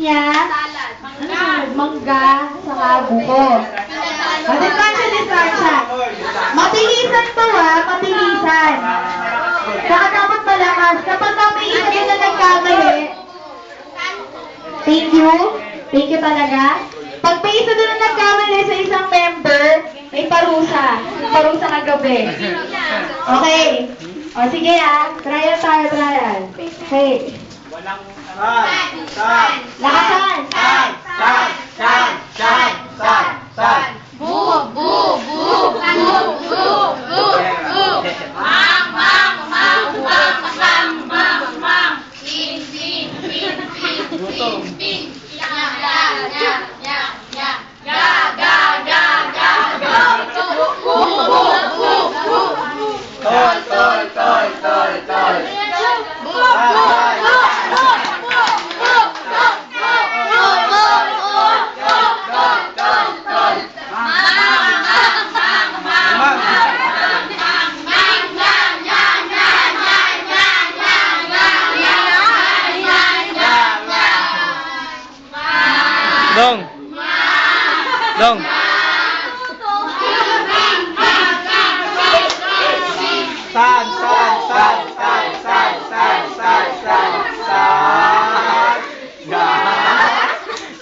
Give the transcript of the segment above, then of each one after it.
pinya, ano, mangga, saka buko. O, distansya, distansya. Mabilisan to ha, mabilisan. Saka dapat malakas. Kapag ka may isa doon na nagkamali, thank you. Thank you talaga. Pag may isa doon na nagkamali sa isang member, may parusa. Parusa ng gabi. Okay. O sige ah, trial tayo, trial. Okay. San, san, Lakasan. san, san, san, san, san, san. Tol, Dong. San, san, san, san, san, san, san, san, san. Gat,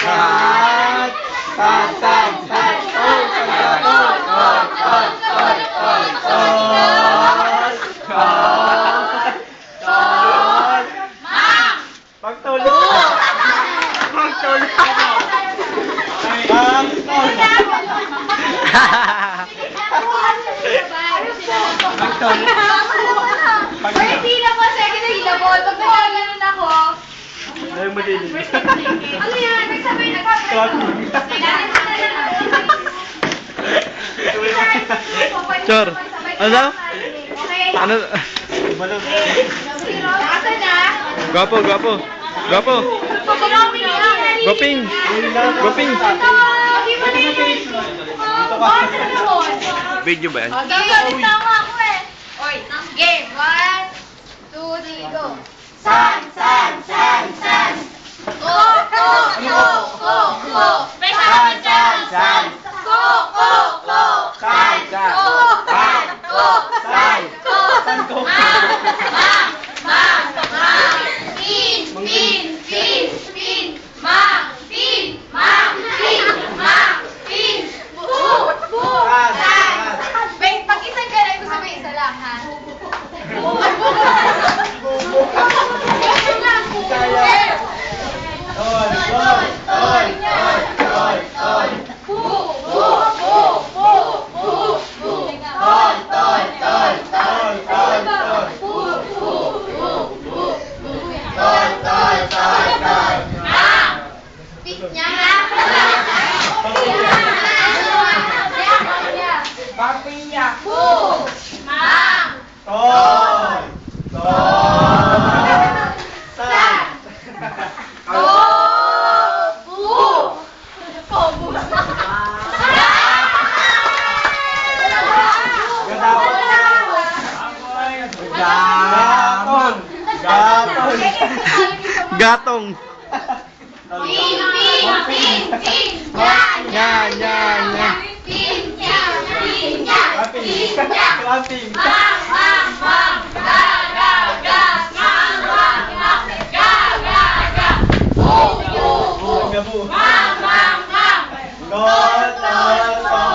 gat, san, san, san. Tol, tol, tol, tol, tol, tol, tol, tol. Tol. Pagtuloy mo. Pagtuloy First hila mo, second hila mo. Pag nagkaganon ako, Dahil madilim. ano yan? Nagsabay na kami. Chor. Ano daw? Okay. Ano? Nasa na? Gwapo, gwapo. Gwapo. Ni Angeli. Goping. Goping. Na naman. Video ba yan? Okay, tama ako eh. Oy, game. One, two, three, go. San, san. Boom! Mang! Toy! Toy! San! Tobu! Tobu! Gaton! Gaton! Gatong! Ping! Ping! Ping! Ping! Yan! Yan! Tingkah Kelati Bang, bang, bang Gagal, gas Mangrok, ngasih Gagal, gas Bu, bu, bu Bang, bang, bang Gol, tol, tol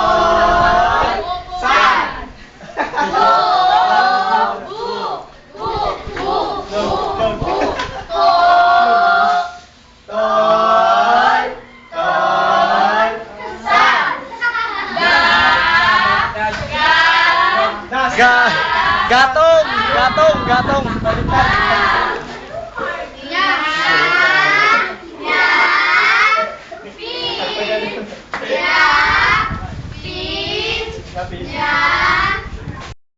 gatong, gatong, gatong. Baliktad.